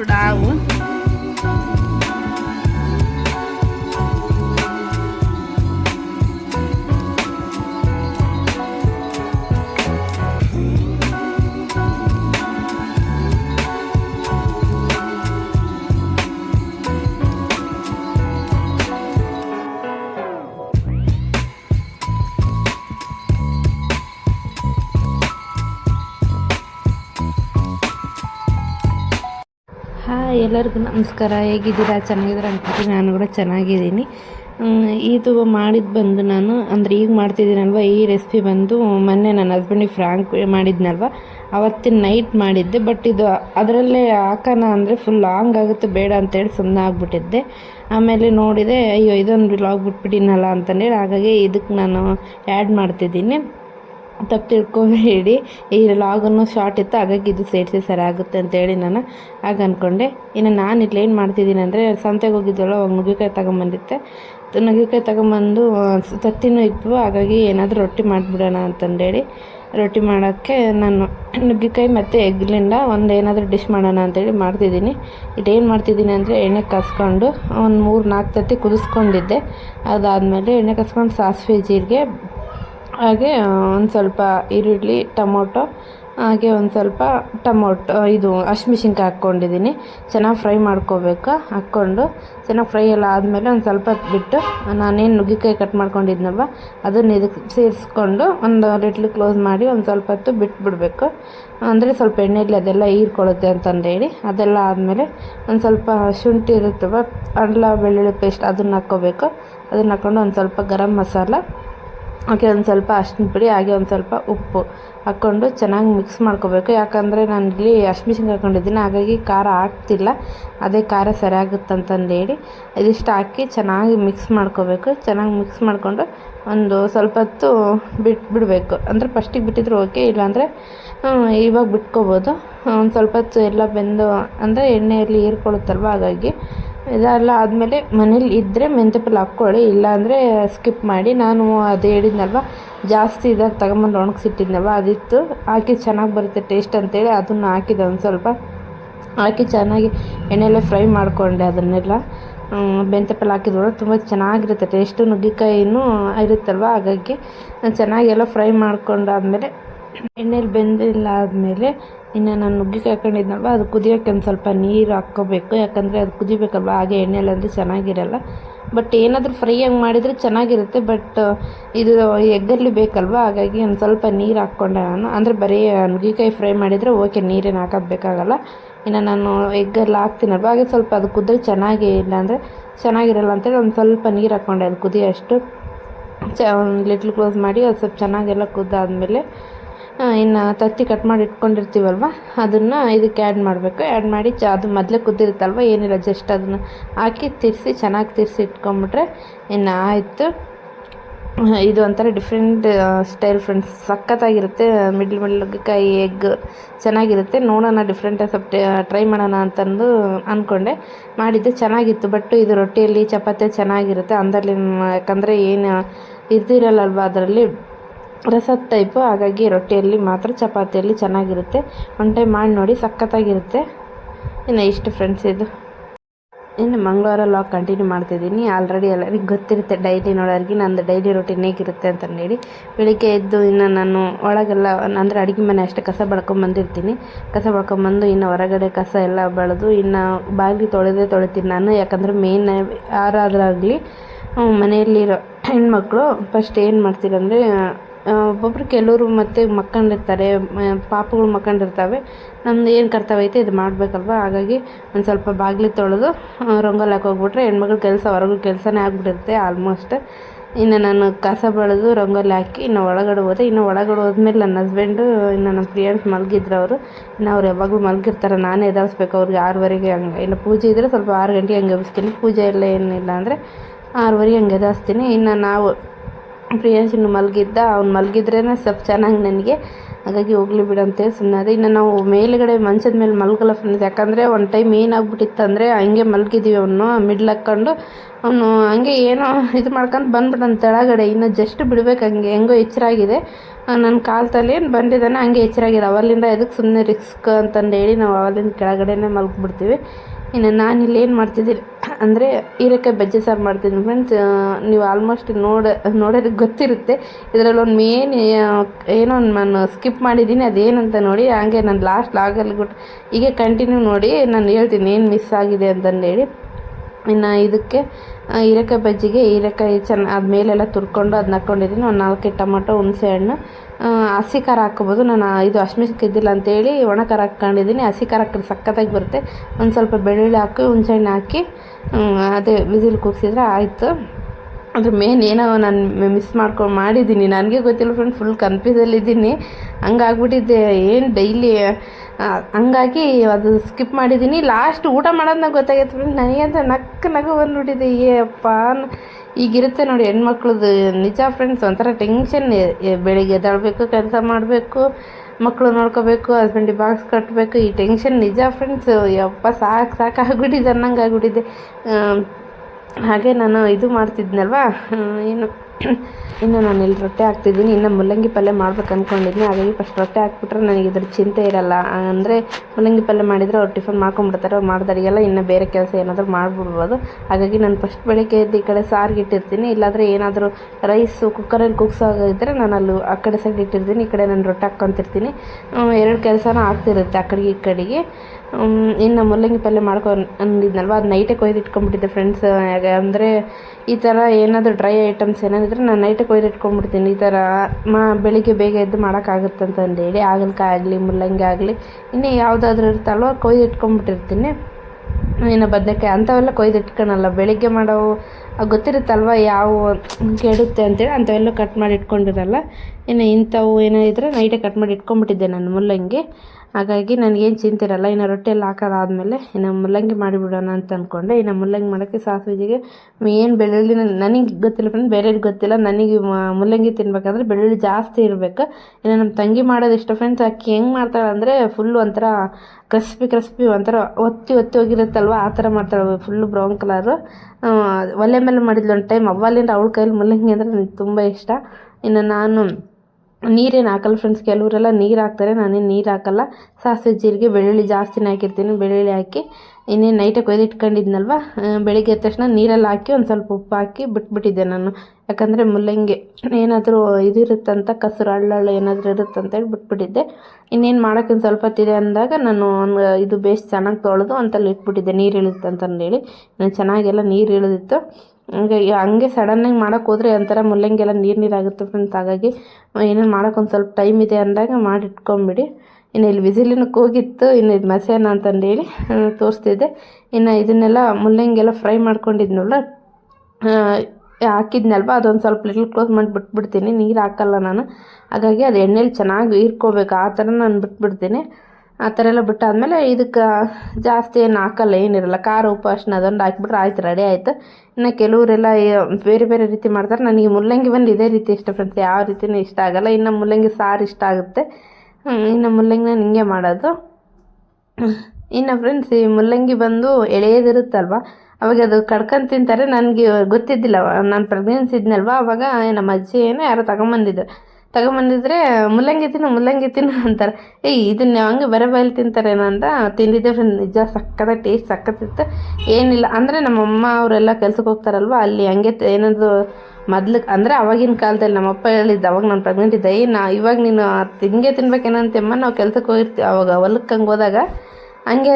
ಸುಡಾವು ಎಲ್ಲರಿಗೂ ನಮಸ್ಕಾರ. ಹೇಗಿದ್ದೀರಾ? ಚೆನ್ನಾಗಿದ್ದೀರಾ ಅನ್ಕೊತೀನಿ ನಾನು ಕೂಡ ಚೆನ್ನಾಗಿದ್ದೀನಿ. ಇದು ಮಾಡಿದ್ದು ಬಂದು ನಾನು, ಅಂದರೆ ಈಗ ಮಾಡ್ತಿದ್ದೀನಲ್ವ, ಈ ರೆಸಿಪಿ ಬಂದು ಮೊನ್ನೆ ನನ್ನ ಹಸ್ಬೆಂಡಿಗೆ ಫ್ರಾಂಕ್ ಮಾಡಿದ್ನಲ್ವ, ಅವತ್ತಿನ ನೈಟ್ ಮಾಡಿದ್ದೆ ಬಟ್ ಇದು ಅದರಲ್ಲೇ ಹಾಕೋಣ ಅಂದರೆ ಫುಲ್ ಲಾಂಗ್ ಆಗುತ್ತೆ, ಬೇಡ ಅಂತೇಳಿ ಸುಮ್ಮನೆ ಆಗಿಬಿಟ್ಟಿದ್ದೆ. ಆಮೇಲೆ ನೋಡಿದೆ, ಅಯ್ಯೋ, ಇದೊಂದು ಬಿಟ್ಬಿಟ್ಟಿನಲ್ಲ ಅಂತಂದೇಳಿ, ಹಾಗಾಗಿ ಇದಕ್ಕೆ ನಾನು ಆ್ಯಡ್ ಮಾಡ್ತಿದ್ದೀನಿ. ತಪ್ಪು ತಿಳ್ಕೊಬೇಡಿ. ಈ ಲಾಗನ್ನು ಶಾರ್ಟ್ ಇತ್ತು, ಹಾಗಾಗಿ ಇದು ಸೇರಿಸಿ ಸರಿ ಆಗುತ್ತೆ ಅಂತೇಳಿ ನಾನು ಆಗ ಅಂದ್ಕೊಂಡೆ ಇನ್ನು ನಾನು ಇಲ್ಲಿ ಏನು ಮಾಡ್ತಿದ್ದೀನಿ ಅಂದರೆ, ಸಂತೆಗೆ ಹೋಗಿದ್ವಲ್ಲ ಅವಾಗ ನುಗ್ಗಿಕಾಯಿ ತಗೊಂಬಂದಿತ್ತೆ ನುಗ್ಗಿಕಾಯಿ ತಗೊಂಬಂದು ತತ್ತಿನೂ ಇದ್ವು, ಹಾಗಾಗಿ ಏನಾದರೂ ರೊಟ್ಟಿ ಮಾಡಿಬಿಡೋಣ ಅಂತಂದೇಳಿ. ರೊಟ್ಟಿ ಮಾಡೋಕ್ಕೆ ನಾನು ನುಗ್ಗಿಕಾಯಿ ಮತ್ತು ಎಗ್ಲಿಂದ ಒಂದು ಏನಾದರೂ ಡಿಶ್ ಮಾಡೋಣ ಅಂತೇಳಿ ಮಾಡ್ತಿದ್ದೀನಿ. ಇದೇನು ಮಾಡ್ತಿದ್ದೀನಿ ಅಂದರೆ, ಎಣ್ಣೆ ಕಸ್ಕೊಂಡು ಒಂದು ಮೂರು ನಾಲ್ಕು ತತ್ತಿ ಕುದಿಸ್ಕೊಂಡಿದ್ದೆ. ಅದಾದಮೇಲೆ ಎಣ್ಣೆ ಕಸ್ಕೊಂಡು ಸಾಸಿವೆ ಜೀರಿಗೆ ಹಾಗೆ ಒಂದು ಸ್ವಲ್ಪ ಈರುಳ್ಳಿ, ಟೊಮೊಟೊ, ಹಾಗೆ ಒಂದು ಸ್ವಲ್ಪ ಟೊಮೊಟೊ ಇದು ಹಸಿಮೆಣ್ಸಿನ್ಕಾಯಿ ಹಾಕ್ಕೊಂಡಿದ್ದೀನಿ. ಚೆನ್ನಾಗಿ ಫ್ರೈ ಮಾಡ್ಕೋಬೇಕು, ಹಾಕ್ಕೊಂಡು. ಚೆನ್ನಾಗಿ ಫ್ರೈ ಎಲ್ಲ ಆದಮೇಲೆ ಒಂದು ಸ್ವಲ್ಪ ಬಿಟ್ಟು, ನಾನೇನು ನುಗ್ಗಿಕಾಯಿ ಕಟ್ ಮಾಡ್ಕೊಂಡಿದ್ನಲ್ವ, ಅದನ್ನು ಇದಕ್ಕೆ ಸೇರಿಸ್ಕೊಂಡು ಒಂದು ಲಿಟ್ಲು ಕ್ಲೋಸ್ ಮಾಡಿ ಒಂದು ಸ್ವಲ್ಪ ಹೊತ್ತು ಬಿಟ್ಬಿಡಬೇಕು. ಅಂದರೆ ಸ್ವಲ್ಪ ಎಣ್ಣೆಯಲ್ಲಿ ಅದೆಲ್ಲ ಹೀರ್ಕೊಳ್ಳುತ್ತೆ ಅಂತಂದೇಳಿ, ಅದೆಲ್ಲ ಆದಮೇಲೆ ಒಂದು ಸ್ವಲ್ಪ ಶುಂಠಿ ಇರುತ್ತವ ಅಲ್ಲ ಬೆಳ್ಳುಳ್ಳಿ ಪೇಸ್ಟ್ ಅದನ್ನು ಹಾಕ್ಕೋಬೇಕು. ಅದನ್ನು ಹಾಕ್ಕೊಂಡು ಒಂದು ಸ್ವಲ್ಪ ಗರಂ ಮಸಾಲ ಹಾಗೆ ಒಂದು ಸ್ವಲ್ಪ ಅರ್ಶಿನ ಪುಡಿ, ಹಾಗೆ ಒಂದು ಸ್ವಲ್ಪ ಉಪ್ಪು ಹಾಕ್ಕೊಂಡು ಚೆನ್ನಾಗಿ ಮಿಕ್ಸ್ ಮಾಡ್ಕೋಬೇಕು. ಯಾಕಂದರೆ ನಾನು ಇಲ್ಲಿ ಹಸಿಮೆಣ್ಸಿನ್ಕಾಯಿ ಹಾಕ್ಕೊಂಡಿದ್ದೀನಿ ಹಾಗಾಗಿ ಖಾರ ಆಗ್ತಿಲ್ಲ. ಅದೇ ಖಾರ ಸರಿಯಾಗುತ್ತಂತಂದೇಳಿ ಇದಿಷ್ಟು ಹಾಕಿ ಚೆನ್ನಾಗಿ ಮಿಕ್ಸ್ ಮಾಡ್ಕೋಬೇಕು. ಚೆನ್ನಾಗಿ ಮಿಕ್ಸ್ ಮಾಡಿಕೊಂಡು ಒಂದು ಸ್ವಲ್ಪ ಹೊತ್ತು ಬಿಟ್ಟು ಬಿಡಬೇಕು. ಅಂದರೆ ಫಸ್ಟಿಗೆ ಬಿಟ್ಟಿದ್ರು ಓಕೆ ಇಲ್ಲಾಂದರೆ ಇವಾಗ ಬಿಟ್ಕೋಬೋದು. ಒಂದು ಸ್ವಲ್ಪ ಹೊತ್ತು ಎಲ್ಲ ಬೆಂದು, ಅಂದರೆ ಎಣ್ಣೆಯಲ್ಲಿ ಹೀರ್ಕೊಳ್ಳುತ್ತಲ್ವ, ಹಾಗಾಗಿ ಇದೆಲ್ಲ ಆದಮೇಲೆ ಮನೇಲಿ ಇದ್ದರೆ ಮೆಂತ್ಯ ಪಲ್ಯ ಹಾಕ್ಕೊಳ್ಳಿ, ಇಲ್ಲಾಂದರೆ ಸ್ಕಿಪ್ ಮಾಡಿ. ನಾನು ಅದು ಹೇಳಿದ್ನಲ್ವ, ಜಾಸ್ತಿ ಇದಾಗ ತಗೊಂಬಂದು ಒಣಗಿಸಿಟ್ಟಿದ್ನಲ್ವ ಅದಿತ್ತು. ಹಾಕಿ ಚೆನ್ನಾಗಿ ಬರುತ್ತೆ ಟೇಸ್ಟ್ ಅಂತೇಳಿ ಅದನ್ನು ಹಾಕಿದೆ ಒಂದು ಸ್ವಲ್ಪ. ಹಾಕಿ ಚೆನ್ನಾಗಿ ಎಣ್ಣೆಲ್ಲ ಫ್ರೈ ಮಾಡಿಕೊಂಡೆ ಅದನ್ನೆಲ್ಲ. ಮೆಂತ್ಯ ಪಲ್ಯ ಹಾಕಿದ್ರೆ ತುಂಬ ಚೆನ್ನಾಗಿರುತ್ತೆ ಟೇಸ್ಟು ನುಗ್ಗೆಕಾಯಿನೂ ಇರುತ್ತಲ್ವ, ಹಾಗಾಗಿ ಚೆನ್ನಾಗೆಲ್ಲ ಫ್ರೈ ಮಾಡ್ಕೊಂಡಾದಮೇಲೆ, ಎಣ್ಣೆಲಿ ಬೆಂದಿಲ್ಲ ಆದಮೇಲೆ ಇನ್ನು ನಾನು ನುಗ್ಗಿಕಾಯಿ ಹಾಕೊಂಡಿದ್ನಲ್ವ, ಅದು ಕುದಿಯೋಕ್ಕೆ ಒಂದು ಸ್ವಲ್ಪ ನೀರು ಹಾಕ್ಕೋಬೇಕು. ಯಾಕಂದರೆ ಅದು ಕುದಿಬೇಕಲ್ವ, ಹಾಗೆ ಎಣ್ಣೆಲಿ ಅಂದರೆ ಚೆನ್ನಾಗಿರಲ್ಲ. ಬಟ್ ಏನಾದರೂ ಫ್ರೈಯಾಗಿ ಮಾಡಿದರೆ ಚೆನ್ನಾಗಿರುತ್ತೆ ಬಟ್ ಇದು ಎಗ್ಗಲ್ಲಿ ಬೇಕಲ್ವ, ಹಾಗಾಗಿ ಒಂದು ಸ್ವಲ್ಪ ನೀರು ಹಾಕ್ಕೊಂಡೆ ನಾನು. ಅಂದರೆ ಬರೀ ನುಗ್ಗಿಕಾಯಿ ಫ್ರೈ ಮಾಡಿದರೆ ಓಕೆ, ನೀರೇನು ಹಾಕೋದು ಬೇಕಾಗಲ್ಲ. ಇನ್ನು ನಾನು ಎಗ್ಗಲ್ಲಿ ಹಾಕ್ತೀನಲ್ವ, ಹಾಗೆ ಸ್ವಲ್ಪ ಅದು ಕುದ್ರೆ ಚೆನ್ನಾಗಿ ಇಲ್ಲ ಅಂದರೆ ಚೆನ್ನಾಗಿರಲ್ಲ ಅಂತೇಳಿ ಒಂದು ಸ್ವಲ್ಪ ನೀರು ಹಾಕ್ಕೊಂಡೆ, ಅದು ಕುದಿಯೋಷ್ಟು. ಚ, ಒಂದು ಲಿಟ್ಲ್ ಕ್ಲೋಸ್ ಮಾಡಿ, ಅದು ಸ್ವಲ್ಪ ಚೆನ್ನಾಗೆಲ್ಲ ಕುದ್ದಾದಮೇಲೆ ಇನ್ನು ತತ್ತಿ ಕಟ್ ಮಾಡಿ ಇಟ್ಕೊಂಡಿರ್ತೀವಲ್ವ? ಅದನ್ನು ಇದಕ್ಕೆ ಆ್ಯಡ್ ಮಾಡಬೇಕು. ಆ್ಯಡ್ ಮಾಡಿ ಚ, ಅದು ಮೊದಲೇ ಕುದ್ದಿರುತ್ತಲ್ವ? ಏನಿಲ್ಲ ಜಸ್ಟ್ ಅದನ್ನು ಹಾಕಿ ತಿರ್ಸಿ, ಚೆನ್ನಾಗಿ ತಿರ್ಸಿ ಇಟ್ಕೊಂಬಿಟ್ರೆ ಇನ್ನು ಆಯಿತು. ಇದು ಒಂಥರ ಡಿಫ್ರೆಂಟ್ ಸ್ಟೈಲ್ ಫ್ರೆಂಡ್ಸ್ ಸಖತ್ತಾಗಿರುತ್ತೆ ಮಿಡ್ಲ್ ಮಿಡ್ಲ್ಕಾಯಿ ಎಗ್ ಚೆನ್ನಾಗಿರುತ್ತೆ. ನೋಡೋಣ ಡಿಫ್ರೆಂಟಾಗಿ ಸ್ವಲ್ಪ ಟ್ರೈ ಮಾಡೋಣ ಅಂತಂದು ಅಂದ್ಕೊಂಡೆ ಮಾಡಿದ್ದೆ ಚೆನ್ನಾಗಿತ್ತು ಬಟ್ ಇದು ರೊಟ್ಟಿಯಲ್ಲಿ ಚಪಾತಿ ಚೆನ್ನಾಗಿರುತ್ತೆ. ಅಂದರಲ್ಲಿ, ಯಾಕಂದರೆ ಏನು ಇರ್ದಿರಲ್ಲಲ್ವ ಅದರಲ್ಲಿ? ರಸದ ಟೈಪು ಹಾಗಾಗಿ ರೊಟ್ಟಿಯಲ್ಲಿ ಮಾತ್ರ ಚಪಾತಿಯಲ್ಲಿ ಚೆನ್ನಾಗಿರುತ್ತೆ. ಒನ್ ಟೈಮ್ ಮಾಡಿ ನೋಡಿ, ಸಖತ್ತಾಗಿರುತ್ತೆ. ಇನ್ನು ಇಷ್ಟು ಫ್ರೆಂಡ್ಸ್ ಇದು. ಇನ್ನು ಮಂಗಳವಾರ ಲಾಗ್ ಕಂಟಿನ್ಯೂ ಮಾಡ್ತಿದ್ದೀನಿ ಆಲ್ರೆಡಿ ಎಲ್ಲರಿಗೂ ಗೊತ್ತಿರುತ್ತೆ ಡೈಲಿ ನೋಡೋರಿಗೆ ನಂದು ಡೈಲಿ ರೊಟೀನ್ ಹೇಗಿರುತ್ತೆ ಅಂತ ಹೇಳಿ. ಬೆಳಿಗ್ಗೆ ಎದ್ದು ಇನ್ನು ನಾನು ಒಳಗೆಲ್ಲ, ಅಂದರೆ ಅಡುಗೆ ಮನೆ ಅಷ್ಟೇ ಕಸ ಬಳ್ಕೊಂಬಂದಿರ್ತೀನಿ ಕಸ ಬಳ್ಕೊಂಬಂದು ಇನ್ನು ಹೊರಗಡೆ ಕಸ ಎಲ್ಲ ಬೆಳೆದು ಇನ್ನು ಬಾಗಿಲು ತೊಳೆದೇ ತೊಳಿತೀನಿ ನಾನು. ಯಾಕಂದರೆ ಮೇನ್ ಯಾರಾದ್ರಾಗಲಿ ಮನೆಯಲ್ಲಿರೋ ಹೆಣ್ಮಕ್ಳು ಫಸ್ಟ್ ಏನು ಮಾಡ್ತೀರಂದರೆ ಒಬ್ಬೊಬ್ರು ಕೆಲವರು ಮತ್ತು ಮಕ್ಕಂಡಿರ್ತಾರೆ ಪಾಪುಗಳು ಮಕ್ಕಂಡಿರ್ತಾವೆ ನಮ್ದು ಏನು ಕರ್ತವ್ಯ ಐತೆ ಇದು ಮಾಡಬೇಕಲ್ವ? ಹಾಗಾಗಿ ಒಂದು ಸ್ವಲ್ಪ ಬಾಗಿಲು ತೊಳೆದು ರಂಗೋಲಿ ಹಾಕೋಗ್ಬಿಟ್ರೆ ಹೆಣ್ಮಗಳ ಕೆಲಸ ಹೊರಗೂ ಕೆಲಸನೇ ಆಗಿಬಿಡುತ್ತೆ ಆಲ್ಮೋಸ್ಟ್ ಇನ್ನು ನಾನು ಕಸ ಬೆಳೆದು ರಂಗೋಲಿ ಹಾಕಿ ಇನ್ನು ಒಳಗಡೆ ಹೋದೆ. ಇನ್ನು ಒಳಗಡೆ ಹೋದ್ಮೇಲೆ ನನ್ನ ಹಸ್ಬೆಂಡು ಇನ್ನು ನಮ್ಮ ಪ್ರಿಯನ್ಸ್ ಮಲಗಿದ್ರು ಅವರು. ಇನ್ನು ಅವ್ರು ಯಾವಾಗಲೂ ಮಲಗಿರ್ತಾರೆ. ನಾನೇ ಎದಾಳಿಸ್ಬೇಕು ಅವ್ರಿಗೆ ಆರೂವರೆಗೆ ಹಂಗೆ, ಇನ್ನು ಪೂಜೆ ಇದ್ದರೆ ಸ್ವಲ್ಪ ಆರು ಗಂಟೆಗೆ ಹಂಗೆ ಎಬ್ಬಿಸ್ತೀನಿ. ಪೂಜೆ ಎಲ್ಲ ಏನಿಲ್ಲ ಅಂದರೆ ಆರೂವರೆಗೆ ಹಂಗೆ ಎದಾರಿಸ್ತೀನಿ. ಇನ್ನು ನಾವು ಪ್ರಿಯಾಂಶ್ ಇನ್ನು ಮಲಗಿದ್ದ, ಅವ್ನು ಮಲಗಿದ್ರೇ ಸ್ವಲ್ಪ ಚೆನ್ನಾಗಿ ನನಗೆ. ಹಾಗಾಗಿ ಹೋಗ್ಲಿ ಬಿಡು ಅಂತೇಳಿ ಸುಮ್ಮನೆ ಇನ್ನು ನಾವು ಮೇಲುಗಡೆ ಮಂಚದ ಮೇಲೆ ಮಲ್ಗಲ್ಲ ಫ್ರೆಂಡ್ಸ್ ಯಾಕಂದರೆ ಒಂದು ಟೈಮ್ ಏನಾಗ್ಬಿಟ್ಟಿತ್ತು ಅಂದರೆ ಹಂಗೆ ಮಲಗಿದ್ದೀವಿ ಅವನು ಮಿಡ್ಲ್ ಹಾಕ್ಕೊಂಡು ಅವನು ಹಂಗೆ ಏನೋ ಇದು ಮಾಡ್ಕೊಂಡು ಬಂದ್ಬಿಟ್ಟಂತ ತೆಳಗಡೆ ಇನ್ನು ಜಸ್ಟ್ ಬಿಡ್ಬೇಕು ಹಂಗೆ. ಹೆಂಗೋ ಎಚ್ಚರಾಗಿದೆ ನನ್ನ ಕಾಲದಲ್ಲಿ ಏನು ಬಂದಿದ್ದಾನೆ ಹಂಗೆ ಎಚ್ಚರಾಗಿದೆ ಅವಲ್ಲಿಂದ ಎದಕ್ಕೆ ಸುಮ್ಮನೆ ರಿಸ್ಕ್ ಅಂತಂದು ಹೇಳಿ ನಾವು ಅವಲ್ಲಿಂದ ಕೆಳಗಡೆನೇ ಮಲ್ಕೊಬಿಡ್ತೀವಿ ಇನ್ನು ನಾನು ಇಲ್ಲಿ ಏನು ಮಾಡ್ತಿದ್ದೀನಿ ಅಂದರೆ ಹೀರೆಕಾಯಿ ಬಜ್ಜಿ ಸಾರು ಮಾಡ್ತಿದ್ದೀನಿ ಫ್ರೆಂಡ್ಸ್ ನೀವು ಆಲ್ಮೋಸ್ಟ್ ನೋಡ ನೋಡೋದಕ್ಕೆ ಗೊತ್ತಿರುತ್ತೆ. ಇದರಲ್ಲಿ ಒಂದು ಮೇನ್ ಏನೋ ನಾನು ಸ್ಕಿಪ್ ಮಾಡಿದ್ದೀನಿ, ಅದೇನಂತ ನೋಡಿ, ಹಾಗೆ ನಾನು ಲಾಸ್ಟ್ ಲಾಗಲ್ಲಿ ಬಿಟ್ಟು ಹೀಗೆ ಕಂಟಿನ್ಯೂ ನೋಡಿ ನಾನು ಹೇಳ್ತೀನಿ ಏನು ಮಿಸ್ ಆಗಿದೆ ಅಂತಂದೇಳಿ ಇನ್ನು ಇದಕ್ಕೆ ಹೀರೆಕಾಯಿ ಬಜ್ಜಿಗೆ ಹೀರೆಕಾಯಿ ಚೆನ್ನ ಅದು ಮೇಲೆಲ್ಲ ತುರ್ಕೊಂಡು ಅದನ್ನ ಹಾಕ್ಕೊಂಡಿದ್ದೀನಿ ಒಂದು ನಾಲ್ಕೈದು ಟೊಮೊಟೊ, ಹುಣಸೆ ಹಣ್ಣು ಹಸಿ ಖಾರ ಹಾಕ್ಬೋದು. ನಾನು ಇದು ಹಸಿಮೆಣ್ಸಿನ್ಕಾಯಿ ಇದ್ದಿಲ್ಲ ಅಂತೇಳಿ ಒಣ ಖಾರ ಹಾಕ್ಕೊಂಡಿದ್ದೀನಿ. ಹಸಿ ಖಾರ ಹಾಕಿದ್ರೆ ಸಖತ್ತಾಗಿ ಬರುತ್ತೆ. ಒಂದು ಸ್ವಲ್ಪ ಬೆಳ್ಳುಳ್ಳಿ ಹಾಕಿ, ಹುಣ್ಸೆಹಣ್ಣು ಹಾಕಿ ಅದೇ ವಿಸಿಲ್ ಕೂಗಿಸಿದ್ರೆ ಆಯಿತು. ಅದ್ರ ಮೇನ್ ಏನೋ ನಾನು ಮಿಸ್ ಮಾಡ್ಕೊಂಡು ಮಾಡಿದ್ದೀನಿ. ನನಗೆ ಗೊತ್ತಿಲ್ಲ ಫ್ರೆಂಡ್ ಫುಲ್ ಕನ್ಫ್ಯೂಸಲ್ಲಿದ್ದೀನಿ ಹಂಗಾಗ್ಬಿಟ್ಟಿದ್ದೆ. ಏನು ಡೈಲಿ ಹಂಗಾಗಿ ಅದು ಸ್ಕಿಪ್ ಮಾಡಿದ್ದೀನಿ. ಲಾಸ್ಟ್ ಊಟ ಮಾಡೋದನ್ನ ಗೊತ್ತಾಗೈತೆ ಫ್ರೆಂಡ್ ನನಗಂತ ನಕ್ಕ ನಗು ಬಂದುಬಿಟ್ಟಿದೆ. ಏ, ಅಪ್ಪ. ಈಗಿರುತ್ತೆ ನೋಡಿ ಹೆಣ್ಮಕ್ಳದ್ದು ನಿಜ ಫ್ರೆಂಡ್ಸ್ ಒಂಥರ ಟೆನ್ಷನ್ ಬೆಳಿಗ್ಗೆ ಎದ್ದಾಳಬೇಕು, ಕೆಲಸ ಮಾಡಬೇಕು ಮಕ್ಕಳು ನೋಡ್ಕೋಬೇಕು ಹಸ್ಬೆಂಡಿಗೆ ಬಾಕ್ಸ್ ಕಟ್ಟಬೇಕು ಈ ಟೆನ್ಷನ್ ನಿಜ ಫ್ರೆಂಡ್ಸ್ ಯಪ್ಪ, ಸಾಕು ಸಾಕಾಗ್ಬಿಟ್ಟಿದೆ ಅನ್ನಂಗೆ ಆಗ್ಬಿಟ್ಟಿದೆ. ಹಾಗೆ ನಾನು ಇದು ಮಾಡ್ತಿದ್ನಲ್ವಾ? ಏನು? ಇನ್ನು ನಾನು ಇಲ್ಲಿ ರೊಟ್ಟೆ ಹಾಕ್ತಿದ್ದೀನಿ, ಇನ್ನು ಮುಲ್ಲಂಗಿ ಪಲ್ಯ ಮಾಡ್ಬೇಕು ಅಂದ್ಕೊಂಡಿದ್ದೀನಿ ಹಾಗಾಗಿ ಫಸ್ಟ್ ರೊಟ್ಟೆ ಹಾಕ್ಬಿಟ್ರೆ ನನಗೆ ಇದ್ರ ಚಿಂತೆ ಇರಲ್ಲ. ಅಂದರೆ ಮುಲ್ಲಂಗಿ ಪಲ್ಯ ಮಾಡಿದರೆ ಅವ್ರು ಟಿಫನ್ ಮಾಡ್ಕೊಂಡ್ಬಿಡ್ತಾರೆ, ಅವ್ರು ಮಾಡಿದಾರಿಗೆಲ್ಲ ಇನ್ನು ಬೇರೆ ಕೆಲಸ ಏನಾದರೂ ಮಾಡಿಬಿಡ್ಬೋದು. ಹಾಗಾಗಿ ನಾನು ಫಸ್ಟ್ ಬೆಳಗ್ಗೆ ಎದ್ದು ಈ ಕಡೆ ಸಾರಿಗೆ ಇಟ್ಟಿರ್ತೀನಿ, ಇಲ್ಲಾಂದರೆ ಏನಾದರೂ ರೈಸು ಕುಕ್ಕರಲ್ಲಿ ಕುಗ್ಸೋಗಿದ್ದರೆ ನಾನು ಅಲ್ಲಿ ಆ ಕಡೆ ಸೈಡ್ ಇಟ್ಟಿರ್ತೀನಿ, ಈ ಕಡೆ ನಾನು ರೊಟ್ಟೆ ಹಾಕ್ಕೊತಿರ್ತೀನಿ. ಎರಡು ಕೆಲಸನೂ ಆಗ್ತಿರುತ್ತೆ ಆ ಕಡೆಗೆ ಈ ಕಡೆಗೆ. ಇನ್ನು ಮುಲ್ಲಂಗಿ ಪಲ್ಯ ಮಾಡ್ಕೊಂಡು ಅಂದಿದ್ನಲ್ವ, ಅದು ನೈಟೇ ಕೊಯ್ದು ಇಟ್ಕೊಂಡ್ಬಿಟ್ಟಿದ್ದೆ ಫ್ರೆಂಡ್ಸ್ ಅಂದರೆ ಈ ಥರ ಏನಾದರೂ ಡ್ರೈ ಐಟಮ್ಸ್ ಏನಾದಿದ್ರೆ ನಾನು ನೈಟೇ ಕೊಯ್ದು ಇಟ್ಕೊಂಡ್ಬಿಡ್ತೀನಿ ಈ ಥರ ಮಾ, ಬೆಳಿಗ್ಗೆ ಬೇಗ ಎದ್ದು ಮಾಡೋಕ್ಕಾಗುತ್ತೆ ಅಂತಂದೇಳಿ ಆಗಲಿ, ಮುಲ್ಲಂಗಿ ಆಗಲಿ, ಇನ್ನೂ ಯಾವುದಾದ್ರೂ ಇರುತ್ತಲ್ವ ಕೊಯ್ದು ಇಟ್ಕೊಂಡ್ಬಿಟ್ಟಿರ್ತೀನಿ ಇನ್ನು ಬದನೆಕಾಯಿ ಅಂಥವೆಲ್ಲ ಕೊಯ್ದು ಇಟ್ಕೊಳಲ್ಲ ಬೆಳಿಗ್ಗೆ ಮಾಡೋ ಗೊತ್ತಿರುತ್ತಲ್ವ ಯಾವ ಕೆಡುತ್ತೆ ಅಂತೇಳಿ, ಅಂಥವೆಲ್ಲ ಕಟ್ ಮಾಡಿ ಇಟ್ಕೊಂಡಿರಲ್ಲ ಇನ್ನು ಇಂಥವು ಏನೋ ಇದ್ದರೆ ನೈಟೇ ಕಟ್ ಮಾಡಿ ಇಟ್ಕೊಂಡ್ಬಿಟ್ಟಿದ್ದೆ ನಾನು ಮುಲ್ಲಂಗಿ. ಹಾಗಾಗಿ ನನಗೇನು ಚಿಂತೆ ಇರಲ್ಲ, ಇನ್ನು ರೊಟ್ಟಿ ಎಲ್ಲ ಹಾಕೋದಾದ್ಮೇಲೆ ಇನ್ನು ಮುಲ್ಲಂಗಿ ಮಾಡಿಬಿಡೋಣ ಅಂತ ಅಂದ್ಕೊಂಡೆ ಇನ್ನು ಮುಲ್ಲಂಗಿ ಮಾಡೋಕ್ಕೆ ಸಾಸಿವೆಜಿಗೆ ಏನು ಬೆಳ್ಳುಳ್ಳಿ ನನಗೆ ಗೊತ್ತಿಲ್ಲ ಫ್ರೆಂಡ್ ಬೇರೆಯವ್ರಿಗೆ ಗೊತ್ತಿಲ್ಲ. ನನಗೆ ಮುಲ್ಲಂಗಿ ತಿನ್ಬೇಕಂದ್ರೆ ಬೆಳ್ಳುಳ್ಳಿ ಜಾಸ್ತಿ ಇರಬೇಕು. ಇನ್ನು ನಮ್ಮ ತಂಗಿ ಮಾಡೋದು ಇಷ್ಟ ಫ್ರೆಂಡ್ಸ್ ಅಕ್ಕಿ ಹೆಂಗೆ ಮಾಡ್ತಾಳೆ ಅಂದರೆ ಫುಲ್ ಒಂಥರ ಕ್ರಿಸ್ಪಿ ಕ್ರಿಸ್ಪಿ ಒಂಥರ ಒತ್ತಿ ಒತ್ತಿ ಹೋಗಿರುತ್ತಲ್ವ? ಆ ಥರ ಮಾಡ್ತಾಳೆ ಫುಲ್ಲು ಬ್ರೌನ್ ಕಲರು ಒಲೆ ಮೇಲೆ ಮಾಡಿದ್ಲು ಒಂದು ಟೈಮ್ ಅವ್ವಲಿಂದ ಅವಳ ಕೈಯಲ್ಲಿ ಮುಲ್ಲಂಗಿ ಅಂದರೆ ನನಗೆ ತುಂಬ ಇಷ್ಟ. ಇನ್ನು ನಾನು ನೀರೇನು ಹಾಕಲ್ಲ ಫ್ರೆಂಡ್ಸ್ ಕೆಲವರೆಲ್ಲ ನೀರು ಹಾಕ್ತಾರೆ ನಾನೇನು ನೀರು ಹಾಕಲ್ಲ. ಸಾಸಿವೆ, ಜೀರಿಗೆ, ಬೆಳ್ಳುಳ್ಳಿ ಜಾಸ್ತಿನೇ ಹಾಕಿರ್ತೀನಿ. ಬೆಳ್ಳುಳ್ಳಿ ಹಾಕಿ ಇನ್ನೇನು ನೈಟೇ ಕೊಯ್ದು ಇಟ್ಕೊಂಡಿದ್ನಲ್ವ ಬೆಳಿಗ್ಗೆ ಎದ್ದ ತಕ್ಷಣ ನೀರಲ್ಲಿ ಹಾಕಿ ಒಂದು ಸ್ವಲ್ಪ ಉಪ್ಪು ಹಾಕಿ ಬಿಟ್ಬಿಟ್ಟಿದ್ದೆ ನಾನು. ಯಾಕಂದರೆ ಮುಲ್ಲಂಗಿ ಏನಾದರೂ ಇದಿರುತ್ತಂತ, ಕಸರು ಹಳ್ಳಳ್ಳು ಏನಾದರೂ ಇರುತ್ತಂತೇಳಿ ಬಿಟ್ಬಿಟ್ಟಿದ್ದೆ. ಇನ್ನೇನು ಮಾಡೋಕ್ಕೆ ಒಂದು ಸ್ವಲ್ಪ ತಿದೆ ಅಂದಾಗ ನಾನು ಇದು ಬೇಸ್ ಚೆನ್ನಾಗಿ ತೊಳೆದು ಅಂತಲ್ಲಿ ಇಟ್ಬಿಟ್ಟಿದ್ದೆ, ನೀರು ಇಳಿದಿತ್ತು ಅಂತಂದೇಳಿ ಚೆನ್ನಾಗೆಲ್ಲ ನೀರು ಇಳಿದಿತ್ತು. ಹಂಗೆ ಹಂಗೆ ಸಡನ್ನಾಗಿ ಮಾಡೋಕೆ ಹೋದರೆ ಒಂಥರ ಮುಲ್ಲಂಗಿ ಎಲ್ಲ ನೀರು ನೀರಾಗುತ್ತೆ ಫ್ರೆಂಡ್ಸ್ ಹಾಗಾಗಿ ಏನೇನು ಮಾಡೋಕೆ ಒಂದು ಸ್ವಲ್ಪ ಟೈಮ್ ಇದೆ ಅಂದಾಗ ಮಾಡಿ ಇಟ್ಕೊಂಬಿಡಿ. ಇನ್ನು ಇಲ್ಲಿ ವಿಸಿಲಿನ ಕೂಗಿತ್ತು. ಇನ್ನು ಇದು ಮಸೇನ ಅಂತಂದೇಳಿ ತೋರಿಸ್ತಿದ್ದೆ. ಇನ್ನು ಇದನ್ನೆಲ್ಲ ಮುಲ್ಲಂಗೆಲ್ಲ ಫ್ರೈ ಮಾಡ್ಕೊಂಡಿದ್ನಲ್ಲ ಹಾಕಿದ್ನಲ್ವ? ಅದೊಂದು ಸ್ವಲ್ಪ ಲಿಟ್ಲ್ ಕ್ಲೋಸ್ ಮಾಡಿ ಬಿಟ್ಬಿಡ್ತೀನಿ. ನೀರು ಹಾಕಲ್ಲ ನಾನು. ಹಾಗಾಗಿ ಅದು ಎಣ್ಣೆಲಿ ಚೆನ್ನಾಗಿ ಹೀರ್ಕೋಬೇಕು. ಆ ಥರ ನಾನು ಬಿಟ್ಬಿಡ್ತೀನಿ ಆ ಥರ ಎಲ್ಲ ಬಿಟ್ಟಾದಮೇಲೆ ಇದಕ್ಕೆ ಜಾಸ್ತಿ ಏನು ಹಾಕಲ್ಲ, ಏನಿರಲ್ಲ. ಖಾರ, ಉಪ್ಪು ಅಷ್ಟನ್ನ ಅದೊಂದು ಹಾಕಿಬಿಟ್ರೆ ಆಯ್ತು ರೆಡಿ ಆಯಿತು. ಇನ್ನು ಕೆಲವರೆಲ್ಲ ಬೇರೆ ಬೇರೆ ರೀತಿ ಮಾಡ್ತಾರೆ. ನನಗೆ ಮುಲ್ಲಂಗಿ ಬಂದು ಇದೇ ರೀತಿ ಇಷ್ಟ ಫ್ರೆಂಡ್ಸ್ ಯಾವ ರೀತಿಯೂ ಇಷ್ಟ ಆಗಲ್ಲ. ಇನ್ನು ಮುಲ್ಲಂಗಿ ಸಾರು ಇಷ್ಟ ಆಗುತ್ತೆ. ಇನ್ನು ಮುಲ್ಲಂಗಿನ ಹಿಂಗೆ ಮಾಡೋದು. ಇನ್ನು ಫ್ರೆಂಡ್ಸ್ ಈ ಮುಲ್ಲಂಗಿ ಬಂದು ಎಳೆಯೋದಿರುತ್ತಲ್ವ? ಅವಾಗ ಅದು ಕಡ್ಕೊಂಡು ತಿಂತಾರೆ. ನನಗೆ ಗೊತ್ತಿದ್ದಿಲ್ಲ, ನಾನು ಪ್ರೆಗ್ನೆನ್ಸಿ ಇದ್ನಲ್ವ? ಅವಾಗ ನಮ್ಮ ಅಜ್ಜಿ ಏನೋ ಯಾರೋ ತಗೊಂಬಂದಿದ್ರು. ತಗೊಂಬಂದಿದ್ರೆ ಮುಲ್ಲಂಗಿ ತಿನ್ನು ಮುಲ್ಲಂಗಿ ತಿನ್ನು ಅಂತಾರೆ. ಏಯ್, ಇದನ್ನ ಹಂಗೆ ಬರೆ ತಿಂತಾರೆ ತಿಂತಾರೇನೋ ಅಂತ ತಿಂದಿದ್ದೆ ಫ್ರೆಂಡ್ ನಿಜ ಸಕ್ಕತ್ತ ಟೇಸ್ಟ್ ಸಕ್ಕತ್ತಿತ್ತು ಏನಿಲ್ಲ, ಅಂದರೆ ನಮ್ಮಮ್ಮ ಅವರೆಲ್ಲ ಕೆಲ್ಸಕ್ಕೆ ಹೋಗ್ತಾರಲ್ವ, ಅಲ್ಲಿ ಹಂಗೆ ಏನಾದರೂ ಮೊದ್ಲು ಅಂದರೆ ಅವಾಗಿನ ಕಾಲದಲ್ಲಿ ನಮ್ಮಪ್ಪ ಹೇಳಿದ್ದು, ಅವಾಗ ನಾನು ಪ್ರೆಗ್ನೆಂಟ್ ಇದ್ದೆ. ನಾ ಇವಾಗ ನೀನು ತಿಂಗೆ ತಿನ್ಬೇಕೇನಂತೆಮ್ಮ ನಾವು ಕೆಲ್ಸಕ್ಕೆ ಹೋಗಿರ್ತೀವಿ. ಅವಾಗ ಹೊಲಕ್ಕೆ ಹಂಗೆ ಹೋದಾಗ, ಹಂಗೆ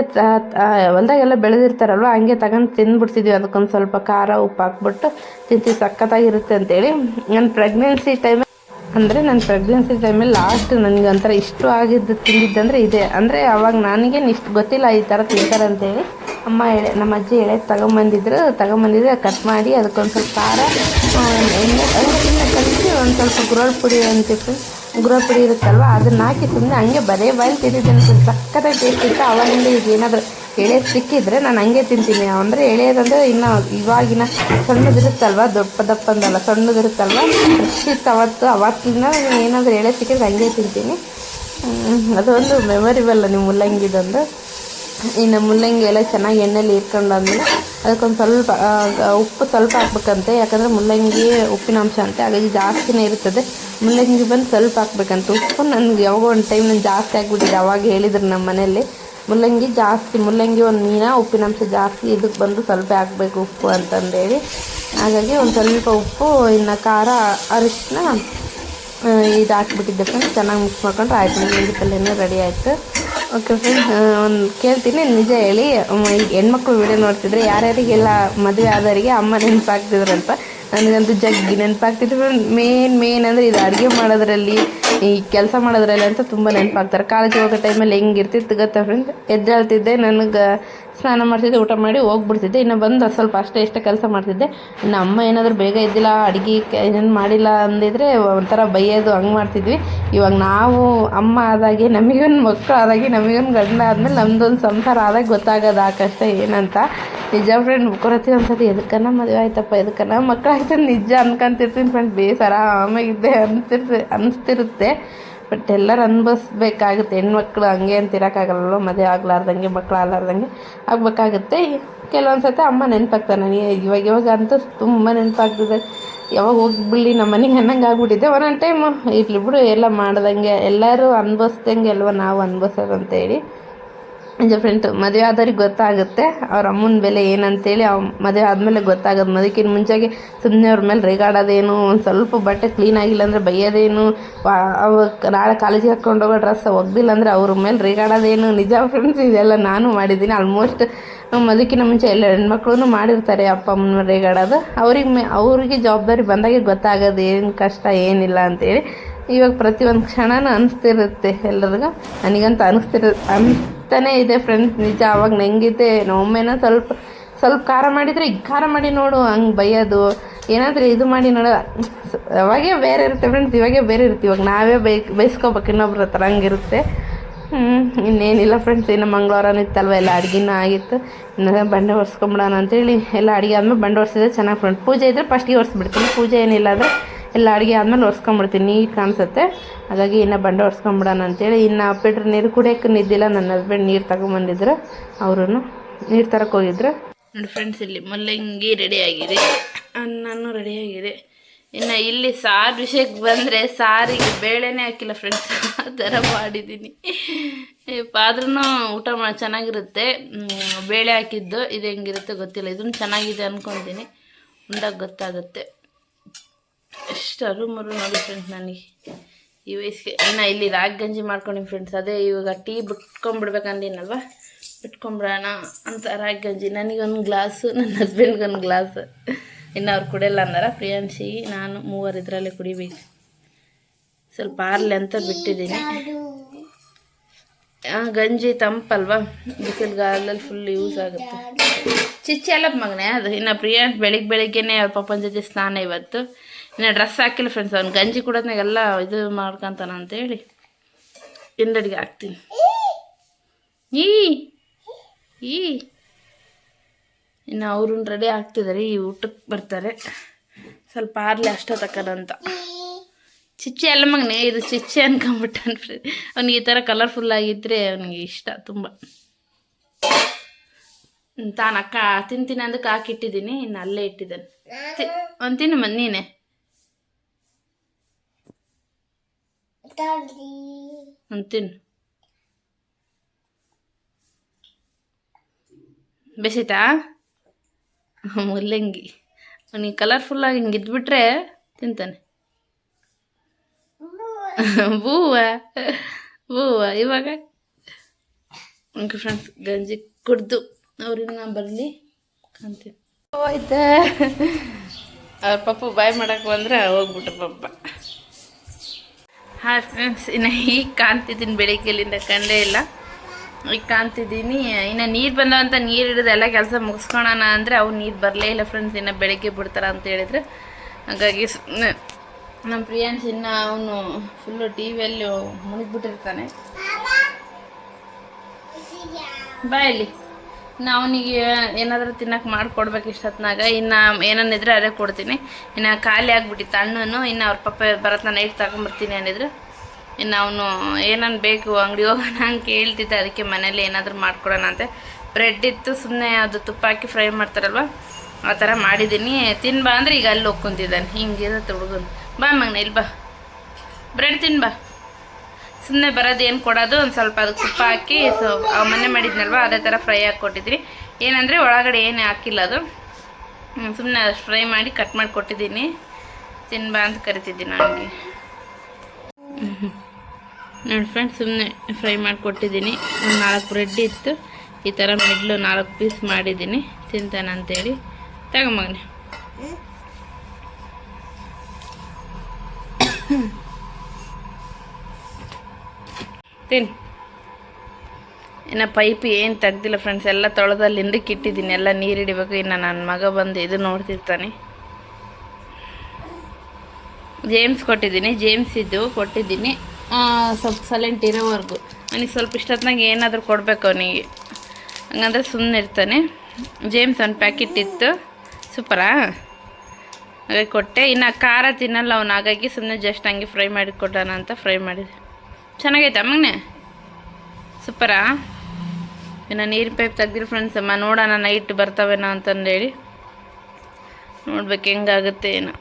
ಹೊಲ್ದಾಗೆಲ್ಲ ಬೆಳೆದಿರ್ತಾರಲ್ವ, ಹಂಗೆ ತಗೊಂಡು ತಿಂದ್ಬಿಡ್ತಿದ್ವಿ ಅದಕ್ಕೊಂದು ಸ್ವಲ್ಪ ಖಾರ ಉಪ್ಪು ಹಾಕ್ಬಿಟ್ಟು ತಿಂತೀವಿ, ಸಖತ್ತಾಗಿರುತ್ತೆ ಅಂತೇಳಿ. ನನ್ನ ಪ್ರೆಗ್ನೆನ್ಸಿ ಟೈಮ್ ಅಂದರೆ ನನ್ನ ಪ್ರೆಗ್ನೆನ್ಸಿ ಟೈಮಲ್ಲಿ ಲಾಸ್ಟ್ ನನಗೆ ಒಂಥರ ಇಷ್ಟು ಆಗಿದ್ದು ತಿಂದಿದ್ದಂದರೆ ಇದೆ. ಅಂದರೆ ಅವಾಗ ನನಗೇನು ಇಷ್ಟು ಗೊತ್ತಿಲ್ಲ ಈ ಥರ ತಿಂತಾರೆ ಅಂತೇಳಿ ಅಮ್ಮ ಎಳೆ, ನಮ್ಮ ಅಜ್ಜಿ ಎಳೆ ತಗೊಂಬಂದಿದ್ರು, ತಗೊಂಬಂದಿದ್ರೆ ಕಟ್ ಮಾಡಿ ಅದಕ್ಕೊಂದು ಸ್ವಲ್ಪ ಖಾರ ಎಣ್ಣೆ ಕಲಿಸಿ ಒಂದು ಸ್ವಲ್ಪ ಗುರೋಳ್ ಪುಡಿ ಅಂತಿತ್ತು ಗುರೋಳ್ ಪುಡಿ ಇರುತ್ತಲ್ವ, ಅದನ್ನ ಹಾಕಿ ಸುಮ್ಮನೆ ಹಂಗೆ ಬರೇ ಬಾಯಲ್ಲಿ ತಿಂದಿದ್ದೇನೆ ಸಕ್ಕತ್ತಾಗಿ ಟೇಸ್ಟ್ ಇತ್ತು ಅವಾಗಿಂದ ಈಗ ಏನಾದರೂ ಎಳೆ ಸಿಕ್ಕಿದ್ರೆ ನಾನು ಹಂಗೆ ತಿಂತೀನಿ. ಅಂದರೆ ಎಳೆಯೋದಂದರೆ ಇನ್ನು ಇವಾಗಿನ ಸಣ್ಣದಿರುತ್ತಲ್ವ ದಪ್ಪ ದಪ್ಪಂದಲ್ಲ, ಸಣ್ಣದಿರುತ್ತಲ್ವ? ಇತ್ತು ಅವತ್ತು ಅವತ್ತಿನ ಏನಾದರೂ ಎಳೆ ಸಿಕ್ಕಿದ್ರೆ ಹಂಗೆ ತಿಂತೀನಿ. ಅದೊಂದು ಮೆಮೊರಿಬಲ್ ನಿಮ್ಮ ಮುಲ್ಲಂಗಿದೊಂದು ಇನ್ನು ಮುಲ್ಲಂಗಿ ಎಲ್ಲ ಚೆನ್ನಾಗಿ ಎಣ್ಣೆಲಿ ಇಟ್ಕೊಂಡಾದ್ಮೇಲೆ ಅದಕ್ಕೊಂದು ಸ್ವಲ್ಪ ಉಪ್ಪು ಸ್ವಲ್ಪ ಹಾಕ್ಬೇಕಂತೆ. ಯಾಕಂದರೆ ಮುಲ್ಲಂಗಿ ಉಪ್ಪಿನ ಅಂಶ ಅಂತೆ, ಹಾಗಾಗಿ ಜಾಸ್ತಿನೇ ಇರ್ತದೆ. ಮುಲ್ಲಂಗಿ ಬಂದು ಸ್ವಲ್ಪ ಹಾಕ್ಬೇಕಂತ ಉಪ್ಪು. ನನಗೆ ಯಾವಾಗ ಒಂದು ಟೈಮ್ ನಾನು ಜಾಸ್ತಿ ಆಗಿಬಿಟ್ಟಿದೆ, ಅವಾಗ ಹೇಳಿದ್ರು ನಮ್ಮ ಮನೆಯಲ್ಲಿ. ಮುಲ್ಲಂಗಿ ಜಾಸ್ತಿ, ಮುಲ್ಲಂಗಿ ಒಂದು ಮೀನ ಉಪ್ಪಿನಂಶ ಜಾಸ್ತಿ ಇದಕ್ಕೆ ಬಂದು ಸ್ವಲ್ಪ ಹಾಕಬೇಕು ಉಪ್ಪು ಅಂತಂದೇಳಿ. ಹಾಗಾಗಿ ಒಂದು ಸ್ವಲ್ಪ ಉಪ್ಪು, ಇನ್ನು ಖಾರ ಅರಿಶಿನ ಇದು ಹಾಕ್ಬಿಟ್ಟಿದ್ದೆ ಫ್ರೆಂಡ್ಸ್ ಚೆನ್ನಾಗಿ ಮಿಕ್ಸ್ ಮಾಡ್ಕೊಂಡ್ರೆ ಆಯ್ತು. ಮುಲ್ಲಂಗಿ ಪಲ್ಯನೇ ರೆಡಿ ಆಯಿತು. ಓಕೆ ಫ್ರೆಂಡ್ಸ್ ಒಂದು ಕೇಳ್ತೀನಿ, ನಿಜ ಹೇಳಿ. ಈಗ ಹೆಣ್ಮಕ್ಳು ವಿಡಿಯೋ ನೋಡ್ತಿದ್ರೆ ಯಾರ್ಯಾರಿಗೆಲ್ಲ ಮದುವೆ ಆದವರಿಗೆ ಅಮ್ಮ ನೆನಪಾಗ್ತಿದ್ರಂತ. ನನಗಂತೂ ಜಗ್ಗಿ ನೆನಪಾಗ್ತಿದ್ರು ಮೇನ್ ಮೇನ್ ಅಂದರೆ ಇದು ಅಡುಗೆ ಮಾಡೋದ್ರಲ್ಲಿ, ಈ ಕೆಲಸ ಮಾಡೋದ್ರಲ್ಲಿ ಅಂತ ತುಂಬ ನೆನಪಾಗ್ತಾರೆ. ಕಾಲೇಜಿಗೆ ಹೋಗೋ ಟೈಮಲ್ಲಿ ಹೆಂಗಿರ್ತಿತ್ತು ಗೊತ್ತಾ ಫ್ರೆಂಡ್ ಎದ್ದೇಳ್ತಿದ್ದೆ, ನನಗೆ ಸ್ನಾನ ಮಾಡ್ತಿದ್ದೆ, ಊಟ ಮಾಡಿ ಹೋಗ್ಬಿಡ್ತಿದ್ದೆ. ಇನ್ನು ಬಂದು ಸ್ವಲ್ಪ ಅಷ್ಟೇ ಇಷ್ಟೇ ಕೆಲಸ ಮಾಡ್ತಿದ್ದೆ. ನಮ್ಮ ಏನಾದರೂ ಬೇಗ ಇದ್ದಿಲ್ಲ, ಅಡುಗೆ ಏನೇನು ಮಾಡಿಲ್ಲ ಅಂದಿದ್ರೆ ಒಂಥರ ಬೈಯೋದು ಹಂಗೆ ಮಾಡ್ತಿದ್ವಿ. ಇವಾಗ ನಾವು ಅಮ್ಮ ಆದಾಗೆ, ನಮಗೊಂದು ಮಕ್ಕಳು ಆದಾಗೆ, ನಮಗೊಂದು ಗಂಡ ಆದಮೇಲೆ ನಮ್ಮದೊಂದು ಸಂಸಾರ ಆದಾಗ ಗೊತ್ತಾಗೋದು ಆ ಕಷ್ಟ ಏನಂತ. ನಿಜ ಫ್ರೆಂಡ್ ಮುಕ್ಕೊರತಿ ಒಂದ್ಸತಿ ಎದಕ್ಕನ ಮದುವೆ ಆಯ್ತಪ್ಪ, ಎದಕ್ಕನ ಮಕ್ಕಳು ಆಯ್ತು ನಿಜ ಅನ್ಕೊಂತಿರ್ತೀನಿ ಫ್ರೆಂಡ್ ಬೇಸರ ಆಮೇಲೆ ಅನ್ತಿರ್ತೆ, ಅನಿಸ್ತಿರುತ್ತೆ. ಬಟ್ ಎಲ್ಲರೂ ಅನ್ಭವಿಸ್ಬೇಕಾಗುತ್ತೆ. ಹೆಣ್ಮಕ್ಳು ಹಂಗೆ ಅಂತ ಇರೋಕ್ಕಾಗಲ್ಲ ಮದುವೆ ಆಗ್ಲಾರ್ದಂಗೆ, ಮಕ್ಳು ಆಗ್ಲಾರ್ದಂಗೆ ಆಗ್ಬೇಕಾಗುತ್ತೆ. ಕೆಲವೊಂದು ಸತಿ ಅಮ್ಮ ನೆನಪಾಗ್ತಾರೆ ನನಗೆ ಇವಾಗ ಇವಾಗ ಅಂತೂ ತುಂಬ ನೆನಪಾಗ್ತಿದೆ. ಯಾವಾಗ ಹೋಗ್ಬಿಡ್ಲಿ, ನಮ್ಮ ಮನೆಗೆ ಅನ್ನಂಗೆ ಆಗ್ಬಿಟ್ಟಿದೆ. ಒಂದೊಂದು ಟೈಮ್ ಇರಲಿ ಬಿಡು, ಎಲ್ಲ ಮಾಡ್ದಂಗೆ, ಎಲ್ಲರೂ ಅನ್ಭವಿಸ್ದಂಗೆ ಅಲ್ವ? ನಾವು ಅನುಭವಿಸೋದು ಅಂತೇಳಿ ನಿಜ ಫ್ರೆಂಡ್ ಮದುವೆ ಆದವ್ರಿಗೆ ಗೊತ್ತಾಗುತ್ತೆ. ಅವ್ರ ಅಮ್ಮನ ಬೆಲೆ ಏನಂತೇಳಿ ಅವ್ ಮದುವೆ ಆದಮೇಲೆ ಗೊತ್ತಾಗೋದು ಮದುವೆಕಿನ ಮುಂಚೆಗೆ ಸುಮ್ಮನೆ ಅವ್ರ ಮೇಲೆ ರೇಗಾಡೋದೇನು, ಒಂದು ಸ್ವಲ್ಪ ಬಟ್ಟೆ ಕ್ಲೀನ್ ಆಗಿಲ್ಲ ಅಂದರೆ ಬೈಯೋದೇನು ನಾಳೆ ಕಾಲೇಜಿಗೆ ಹಾಕ್ಕೊಂಡು ಹೋಗೋ ಡ್ರೆಸ್ ಒಗ್ದಿಲ್ಲ ಅಂದರೆ ಅವ್ರ ಮೇಲೆ ರೇಗಾಡೋದೇನು, ನಿಜ ಫ್ರೆಂಡ್ಸ್ ಇದೆಲ್ಲ ನಾನು ಮಾಡಿದ್ದೀನಿ. ಆಲ್ಮೋಸ್ಟ್ ಮದುವೆಕಿನ ಮುಂಚೆ ಎಲ್ಲ ಹೆಣ್ಮಕ್ಳು ಮಾಡಿರ್ತಾರೆ ಅಪ್ಪ ಅಮ್ಮನ ರೇಗಾಡೋದು. ಅವ್ರಿಗೆ ಮೇ, ಅವರಿಗೆ ಜವಾಬ್ದಾರಿ ಬಂದಾಗೆ ಗೊತ್ತಾಗೋದು ಏನು ಕಷ್ಟ ಏನಿಲ್ಲ ಅಂತೇಳಿ ಇವಾಗ ಪ್ರತಿ ಒಂದು ಕ್ಷಣನೂ ಅನಿಸ್ತಿರುತ್ತೆ ಎಲ್ಲರಿಗೂ. ನನಗಂತ ಅನಿಸ್ತಿರ, ಅನಿಸ್ತಾನೆ ಇದೆ ಫ್ರೆಂಡ್ಸ್ ನಿಜ ಅವಾಗ ನಂಗಿದ್ದೆ. ಒಮ್ಮೆನ ಸ್ವಲ್ಪ ಸ್ವಲ್ಪ ಖಾರ ಮಾಡಿದರೆ ಈಗ ಖಾರ ಮಾಡಿ ನೋಡು, ಹಂಗೆ ಬೈಯೋದು. ಏನಾದರೂ ಇದು ಮಾಡಿ ನೋಡು. ಅವಾಗೇ ಬೇರೆ ಇರುತ್ತೆ ಫ್ರೆಂಡ್ಸ್ ಇವಾಗೇ ಬೇರೆ ಇರುತ್ತೆ. ಇವಾಗ ನಾವೇ ಬೈ, ಬೈಸ್ಕೋಬೇಕು ಇನ್ನೊಬ್ರ ಹತ್ರ ಹಂಗಿರುತ್ತೆ. ಇನ್ನೇನಿಲ್ಲ ಫ್ರೆಂಡ್ಸ್ ಇನ್ನು ಮಂಗಳವಾರನೂ ಇತ್ತಲ್ವ, ಎಲ್ಲ ಅಡುಗೆನೂ ಆಗಿತ್ತು. ಇನ್ನೆಲ್ಲ ಬಂಡೆ ಒರೆಸ್ಕೊಂಬಿಡೋಣ ಅಂತೇಳಿ ಎಲ್ಲ ಅಡುಗೆ ಆದಮೇಲೆ ಬಂಡೆ ಒರೆಸಿದ್ರೆ ಚೆನ್ನಾಗಿ ಫ್ರೆಂಡ್ ಪೂಜೆ ಇದ್ದರೆ ಫಸ್ಟಿಗೆ ಒರೆಸ್ಬಿಡ್ತೀನಿ. ಪೂಜೆ ಏನಿಲ್ಲ ಅಂದರೆ ಎಲ್ಲ ಅಡುಗೆ ಆದಮೇಲೆ ಒರೆಸ್ಕೊಂಬಿಡ್ತೀನಿ, ನೀಟ್ ಕಾಣಿಸುತ್ತೆ ಹಾಗಾಗಿ ಇನ್ನು ಬಂಡೆ ಒರೆಸ್ಕೊಂಬಿಡೋಣ ಅಂತೇಳಿ, ಇನ್ನು ಅಪ್ಪಿಟ್ರೆ ನೀರು ಕುಡಿಯೋಕೆ ನಿದ್ದಿಲ್ಲ, ನನ್ನ ಹಸ್ಬೆಂಡ್ ನೀರು ತಗೊಂಬಂದಿದ್ರು ಅವರು ನೀರು ತರಕ್ಕೆ ಹೋಗಿದ್ರು. ನೋಡಿ ಫ್ರೆಂಡ್ಸ್ ಇಲ್ಲಿ ಮುಲ್ಲಂಗಿ ರೆಡಿ ಆಗಿದೆ. ಅನ್ನನೂ ರೆಡಿ ಆಗಿದೆ. ಇನ್ನು ಇಲ್ಲಿ ಸಾರು ವಿಷಯಕ್ಕೆ ಬಂದರೆ ಸಾರಿಗೆ ಬೇಳೆನೇ ಹಾಕಿಲ್ಲ ಫ್ರೆಂಡ್ಸ್ ಆ ಥರ ಮಾಡಿದ್ದೀನಿ. ಆದ್ರೂ ಊಟ ಮಾಡಿ ಚೆನ್ನಾಗಿರುತ್ತೆ. ಬೇಳೆ ಹಾಕಿದ್ದು, ಇದು ಹೆಂಗಿರುತ್ತೆ ಗೊತ್ತಿಲ್ಲ. ಇದನ್ನು ಚೆನ್ನಾಗಿದೆ ಅಂದ್ಕೊತೀನಿ ಉಂಡಾಗ ಗೊತ್ತಾಗುತ್ತೆ. ಎಷ್ಟು ಅರುಮರು ನೋಡಿ ಫ್ರೆಂಡ್ಸ್ ನನಗೆ. ಈ ವಯಸ್ಸಿಗೆ ಇನ್ನು ಇಲ್ಲಿ ರಾಗಿ ಗಂಜಿ ಮಾಡ್ಕೊಂಡಿನಿ ಫ್ರೆಂಡ್ಸ್ ಅದೇ ಇವಾಗ ಟೀ ಬಿಟ್ಕೊಂಡ್ಬಿಡ್ಬೇಕಂದಿನಲ್ವ ಬಿಟ್ಕೊಂಬಿಡೋಣ ಅಂತ ರಾಗಿ ಗಂಜಿ. ನನಗೊಂದು ಗ್ಲಾಸು ನನ್ನ ಹಸ್ಬೆಂಡ್ಗೊಂದು ಗ್ಲಾಸ್ ಇನ್ನು ಅವ್ರು ಕುಡಿಯಲ್ಲ ಅಂದಾರ? ಪ್ರಿಯಾಂಶಿ, ನಾನು ಮೂವರು ಇದರಲ್ಲೇ ಕುಡಿಬೇಕು. ಸ್ವಲ್ಪ ಆರ್ಲಿ ಅಂತ ಬಿಟ್ಟಿದ್ದೀನಿ. ಗಂಜಿ ತಂಪಲ್ವಾ? ಬಿಸಿಲುಗಾಲದಲ್ಲಿ ಫುಲ್ ಯೂಸ್ ಆಗುತ್ತೆ. ಚಿಚ್ಚಿ ಅಲ್ಲ ಮಗನೇ, ಅದು ಇನ್ನು ಪ್ರಿಯ ಬೆಳಿಗ್ಗೆ ಬೆಳಿಗ್ಗೆನೆ ಅವ್ರ ಪಪ್ಪನ ಜೊತೆ ಸ್ನಾನ ಇವತ್ತು. ಇನ್ನು ಡ್ರೆಸ್ ಹಾಕಿಲ್ಲ ಫ್ರೆಂಡ್ಸ್ ಅವ್ನು ಗಂಜಿ ಕುಡೋದ್ನಾಗೆಲ್ಲ ಇದು ಮಾಡ್ಕೊತಾನ ಅಂತೇಳಿ. ಹಿಂದಡಿಗೆ ಹಾಕ್ತೀನಿ. ಈ ಈ. ಇನ್ನು ಅವ್ರನ್ನ ರೆಡಿ ಆಗ್ತಿದ್ದಾರೆ ಈ ಊಟಕ್ಕೆ ಬರ್ತಾರೆ. ಸ್ವಲ್ಪ ಆರಲಿ ಅಷ್ಟೋ ತಕ್ಕದಂತ ಚಿಚ್ಚಿ ಅಲ್ಲ ಮಗನೇ, ಇದು ಚಿಚ್ಚಿ ಫ್ರೆಂಡ್ ಅವ್ನಿಗೆ ಈ ಥರ ಕಲರ್ಫುಲ್ ಆಗಿದ್ದರೆ ಅವನಿಗೆ ಇಷ್ಟ ತುಂಬ. ತಾನು ಅಕ್ಕ ತಿಂತೀನಿ ಅಂದಕ್ಕೆ ಹಾಕಿಟ್ಟಿದ್ದೀನಿ ಇನ್ನು ಅಲ್ಲೇ ಇಟ್ಟಿದ್ದಾನೆ. ಒಂದು ತಿನ್ನು ಮನ್ ನೀನೆ. ಒಂದು ತಿನ್ನು. ಬೆಸಿತಾ? ಮುಲ್ಲಂಗಿ. ಅವನಿಗೆ ಕಲರ್ಫುಲ್ಲಾಗಿ ಹಿಂಗೆ ಇದ್ಬಿಟ್ರೆ ತಿಂತಾನೆ. ಬೂವ ಹೂವ ಇವಾಗ. ಫ್ರೆಂಡ್ಸ್ ಗಂಜಿ ಕುಡ್ದು. ಅವ್ರಿನ್ನ ಬರಲಿ ಅಂತೀನಿ. ಹೋಯ್ತಾ. ಅವ್ರ ಪಪ್ಪು ಬಾಯ್ ಮಾಡಕ್ಕೆ ಬಂದ್ರೆ ಹೋಗ್ಬಿಟ್ಟು ಪಪ್ಪ ಹಾಂ ಫ್ರೆಂಡ್ಸ್ ಇನ್ನು ಈಗ ಕಾಣ್ತಿದ್ದೀನಿ ಬೆಳಿಗ್ಗೆಲಿಂದ ಕಂಡೇ ಇಲ್ಲ. ಈಗ ಕಾಣ್ತಿದ್ದೀನಿ ಇನ್ನು ನೀರು ಬಂದವಂತ ನೀರು ಹಿಡಿದು ಎಲ್ಲ ಕೆಲಸ ಮುಗಿಸ್ಕೊಳೋಣ ಅಂದರೆ ಅವ್ರು ನೀರು ಬರಲೇ ಇಲ್ಲ ಫ್ರೆಂಡ್ಸ್ ಇನ್ನು ಬೆಳಗ್ಗೆ ಬಿಡ್ತಾರ ಅಂತ ಹೇಳಿದ್ರೆ. ಹಾಗಾಗಿ ಸುಮ್ಮನೆ ನಮ್ಮ ಪ್ರಿಯಾನ್ಸ್ ಇನ್ನು ಅವನು ಫುಲ್ಲು ಟಿ ವಿಯಲ್ಲಿ ಮುಳುಗ್ಬಿಟ್ಟಿರ್ತಾನೆ. ಬಾಯಲ್ಲಿ ಇನ್ನು ಅವನಿಗೆ ಏನಾದರೂ ತಿನ್ನಕ್ಕೆ ಮಾಡಿಕೊಡ್ಬೇಕು ಇಷ್ಟೊತ್ನಾಗ. ಇನ್ನು ಏನನ್ನಿದ್ರೆ ಅದೇ ಕೊಡ್ತೀನಿ. ಇನ್ನು ಖಾಲಿ ಆಗ್ಬಿಟ್ಟಿತ್ತು ಹಣ್ಣು ಇನ್ನು ಅವ್ರ ಪಪ್ಪ ಬರತ್ನ ನೈಟ್ ತಗೊಂಬರ್ತೀನಿ ಅನ್ನಿದ್ರು ಇನ್ನು ಅವನು ಏನನ್ನು ಬೇಕು ಅಂಗಡಿ ಹೋಗೋಣ ಅಂತ ಕೇಳ್ತಿದ್ದೆ. ಅದಕ್ಕೆ ಮನೇಲಿ ಏನಾದರೂ ಮಾಡ್ಕೊಡೋಣ ಅಂತ. ಬ್ರೆಡ್ ಇತ್ತು ಸುಮ್ಮನೆ ಅದು ತುಪ್ಪ ಹಾಕಿ ಫ್ರೈ ಮಾಡ್ತಾರಲ್ವ? ಆ ಥರ ಮಾಡಿದ್ದೀನಿ. ತಿನ್ಬಾ ಅಂದರೆ ಈಗ ಅಲ್ಲಿ ಹೋಗ್ಕೊಂತಿದ್ದಾನೆ ಹಿಂಗಿರತ್ತೆ ಹುಡುಗನು. ಬಾ ಮಗನ ಇಲ್ಲಿ ಬಾ. ಬ್ರೆಡ್ ತಿನ್ ಬಾ. ಸುಮ್ಮನೆ ಬರೋದು ಏನು ಕೊಡೋದು, ಒಂದು ಸ್ವಲ್ಪ ಅದಕ್ಕೆ ತುಪ್ಪ ಹಾಕಿ, ಸೊ ಮೊನ್ನೆ ಮಾಡಿದ್ನಲ್ವ, ಅದೇ ಥರ ಫ್ರೈ ಹಾಕಿ ಕೊಟ್ಟಿದ್ರಿ ಏನಂದರೆ ಒಳಗಡೆ ಏನು ಹಾಕಿಲ್ಲ ಅದು. ಸುಮ್ಮನೆ ಫ್ರೈ ಮಾಡಿ ಕಟ್ ಮಾಡಿ ಕೊಟ್ಟಿದ್ದೀನಿ. ತಿನ್ಬಾ ಅಂತ ಕರಿತಿದ್ದೀನಿ ನನಗೆ ನೋಡಿ ಫ್ರೆಂಡ್ಸ್ ಸುಮ್ಮನೆ ಫ್ರೈ ಮಾಡಿ ಕೊಟ್ಟಿದ್ದೀನಿ. ಒಂದು ನಾಲ್ಕು ಬ್ರೆಡ್ ಇತ್ತು. ಈ ಥರ ಮಿಡ್ಲು ನಾಲ್ಕು ಪೀಸ್ ಮಾಡಿದ್ದೀನಿ. ತಿಂತಾನೆ ಅಂತೇಳಿ. ತಗೊಂಬಗನೆ ತಿನ್ ಇನ್ನು ಪೈಪ್ ಏನು ತೆಗ್ದಿಲ್ಲ ಫ್ರೆಂಡ್ಸ್ ಎಲ್ಲ ತೊಳೆದಲ್ಲಿ ಹಿಂದಕ್ಕೆ ಇಟ್ಟಿದ್ದೀನಿ ಎಲ್ಲ ನೀರು ಹಿಡಿಬೇಕು. ಇನ್ನು ನನ್ನ ಮಗ ಬಂದು ಇದು ನೋಡ್ತಿರ್ತಾನೆ. ಜೇಮ್ಸ್ ಕೊಟ್ಟಿದ್ದೀನಿ. ಜೇಮ್ಸ್ ಇದ್ದು ಕೊಟ್ಟಿದ್ದೀನಿ. ಸ್ವಲ್ಪ ಸೈಲೆಂಟ್ ಇರೋವರೆಗೂ. ನನಗೆ ಸ್ವಲ್ಪ ಇಷ್ಟೊತ್ತಿನಾಗ ಏನಾದರೂ ಕೊಡಬೇಕು ಅವನಿಗೆ. ಹಂಗಂದ್ರೆ ಸುಮ್ಮನೆ ಇರ್ತಾನೆ. ಜೇಮ್ಸ್ ಒಂದು ಪ್ಯಾಕೆಟ್ ಇತ್ತು. ಸೂಪರಾ ಹಾಗಾಗಿ ಕೊಟ್ಟೆ. ಇನ್ನು ಖಾರ ತಿನ್ನಲ್ಲ ಅವನು. ಹಾಗಾಗಿ ಸುಮ್ಮನೆ ಜಸ್ಟ್ ಹಂಗೆ ಫ್ರೈ ಮಾಡಿ ಕೊಡೋಣ ಅಂತ ಫ್ರೈ ಮಾಡಿದೆ. ಚೆನ್ನಾಗೈತೆ ಅಮ್ಮನೆ ಸೂಪರಾ? ಇನ್ನು ನೀರು ಪೈಪ್ ತೆಗ್ದಿರಿ ಫ್ರೆಂಡ್ಸ್ ಅಮ್ಮ, ನೋಡೋಣ ನೈಟ್ ಬರ್ತಾವೇನೋ ಅಂತಂದೇಳಿ. ನೋಡ್ಬೇಕು ಹೆಂಗಾಗುತ್ತೆ ಏನೋ.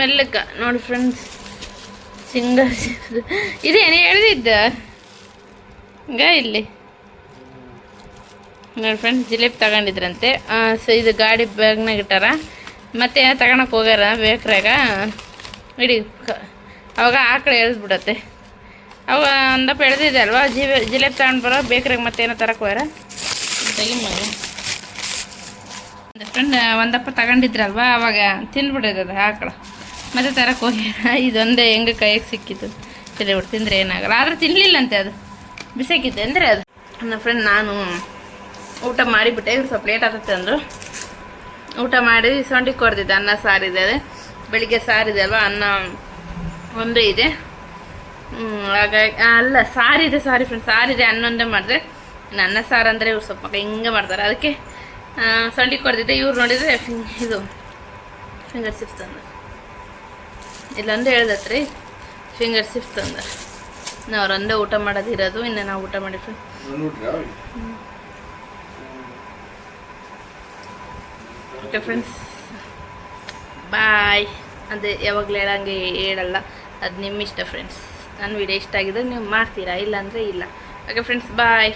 ಮೆಲ್ಲಕ್ಕ ನೋಡಿ ಫ್ರೆಂಡ್ಸ್ ಸಿಂಗರ್ ಇದೇನು ಹೇಳ್ದಿದ್ದ? ಹಂಗ ಇಲ್ಲಿ? ನೋಡಿ ಫ್ರೆಂಡ್ಸ್ ಜಿಲೇಬಿ ತಗೊಂಡಿದ್ರಂತೆ. ಸೊ ಇದು ಗಾಡಿ ಬ್ಯಾಗ್ನಾಗ ಇಟ್ಟಾರ? ಮತ್ತೆ ತಗೊಳಕ್ಕೆ ಹೋಗ್ಯಾರ ಬೇಕ್ರಾಗ? ಇಡಿ ಅವಾಗ ಆಕಳು ಎಳ್ದ್ಬಿಡತ್ತೆ ಅವಾಗ ಒಂದಪ್ಪ ಎಳ್ದಿದೆ ಅಲ್ವಾ? ಜಿಬೆ, ಜಿಲೇಬಿ ತಗೊಂಡು ಬರೋ ಬೇಕ್ರಾಗ ಮತ್ತೆ ಏನೋ ತರಕ್ಕೆ ಹೋಗ್ಯಾರ? ತೆಗಿಮಾಗ ಫ್ರೆಂಡ್ ಒಂದಪ್ಪ ತಗೊಂಡಿದ್ರಲ್ವಾ? ಅವಾಗ ತಿಂದ್ಬಿಟ್ಟಿದೆ ಆಕಳು ಮತ್ತೆ ತರಕ್ಕೆ ಹೋಗ್ಯಾರ? ಇದೊಂದೇ ಹೆಂಗೆ ಕೈಗೆ ಸಿಕ್ಕಿತ್ತು ತಿಳಿ ಬಿಟ್ಟು ತಿಂದರೆ ಏನಾಗಲ್ಲ. ಆದ್ರೆ ತಿನ್ನಲಿಲ್ಲಂತೆ ಅದು. ಬಿಸಾಕಿತ್ತು ಅಂದರೆ ಅದು. ನನ್ನ ಫ್ರೆಂಡ್ ನಾನು ಊಟ ಮಾಡಿಬಿಟ್ಟೆ. ಸ್ವಲ್ಪ ಲೇಟ್ ಆಗುತ್ತೆ ಅಂದರು. ಊಟ ಮಾಡಿ ಸೊಂಡಿ ಕೊಡ್ತಿದ್ದೆ. ಅನ್ನ ಸಾರಿದೆ ಬೆಳಿಗ್ಗೆ ಸಾರಿದೆ ಅಲ್ವಾ? ಅನ್ನ ಒಂದೇ ಇದೆ. ಹಾಗಾಗಿ ಅಲ್ಲ ಸಾರಿದೆ ಸಾರಿ ಫ್ರೆಂಡ್ಸ್ ಸಾರಿದೆ ಅನ್ನೊಂದೇ ಮಾಡಿದೆ ಅನ್ನ ಸಾರು ಅಂದರೆ ಇವ್ರು ಸ್ವಲ್ಪ ಹಿಂಗೆ ಮಾಡ್ತಾರೆ. ಅದಕ್ಕೆ ಸಂಡಿಗೆ ಸೊಂಡಿ ಕೊಡ್ತಿದ್ದೆ. ಇವ್ರು ನೋಡಿದರೆ ಫಿಂಗ್ ಇದು ಫಿಂಗರ್ ಚಿಪ್ಸ್ ತಂದ. ಇಲ್ಲೊಂದು ಹೇಳ್ದತ್ರಿ. ಫಿಂಗರ್ ಚಿಪ್ಸ್ ತಂದ. ನಾವು ಅವ್ರಂದೇ ಊಟ ಮಾಡೋದು ಇರೋದು ಇನ್ನು ನಾವು ಊಟ ಮಾಡಿದ್ವಿ ಓಕೆ ಫ್ರೆಂಡ್ಸ್ ಬಾಯ್ ಅಂದರೆ ಯಾವಾಗಲೂ ಹೇಳಂಗೆ ಹೇಳಲ್ಲ. ಅದು ನಿಮ್ಮ ಇಷ್ಟ ಫ್ರೆಂಡ್ಸ್ ನನ್ನ ವಿಡಿಯೋ ಇಷ್ಟ ಆಗಿದ್ರೆ ನೀವು ಮಾಡ್ತೀರಾ? ಇಲ್ಲ. ಇಲ್ಲ ಓಕೆ ಫ್ರೆಂಡ್ಸ್ ಬಾಯ್